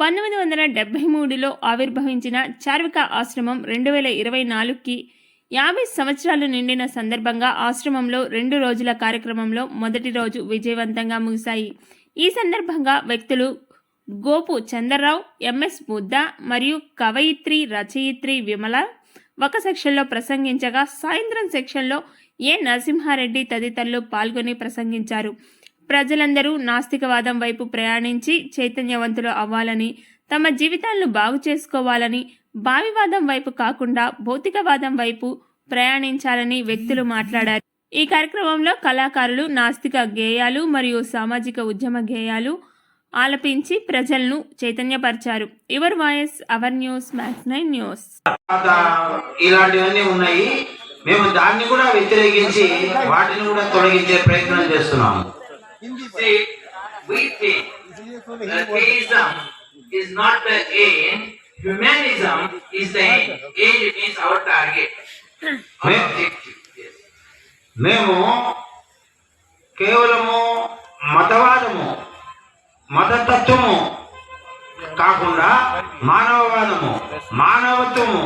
పంతొమ్మిది వందల డెబ్బై మూడులో ఆవిర్భవించిన చార్విక ఆశ్రమం రెండు వేల ఇరవై నాలుగుకి యాభై సంవత్సరాలు నిండిన సందర్భంగా ఆశ్రమంలో రెండు రోజుల కార్యక్రమంలో మొదటి రోజు విజయవంతంగా ముగిశాయి. ఈ సందర్భంగా వ్యక్తులు గోపు చంద్రరావు ఎంఎస్ బుద్ధ మరియు కవయిత్రి రచయిత్రి విమల ఒక సెక్షన్లో ప్రసంగించగా సాయంత్రం సెక్షన్లో ఏ నరసింహారెడ్డి తదితరులు పాల్గొని ప్రసంగించారు. ప్రజలందరూ నాస్తికవాదం వైపు ప్రయాణించి చైతన్యవంతులు అవ్వాలని తమ జీవితాలను బాగు చేసుకోవాలని భావివాదం వైపు కాకుండా భౌతికవాదం వైపు ప్రయాణించాలని వ్యక్తులు మాట్లాడారు. ఈ కార్యక్రమంలో కళాకారులు నాస్తిక గేయాలు మరియు సామాజిక ఉద్యమ గేయాలు ఆలపించి ప్రజలను చైతన్యపరిచారు. Your voice our news max nine news. ఇలాంటివన్నీ ఉన్నాయి. మేము దాన్ని కూడా వ్యతిరేకించి వాటిని కూడా తొలగించే ప్రయత్నం చేస్తున్నాము. See, we think that theism is not the aim, humanism is the aim. Aim means our target, our objective. Yes. మేము కేవలము మతవాదము మతతత్వము కాకుండా మానవవాదము మానవత్వము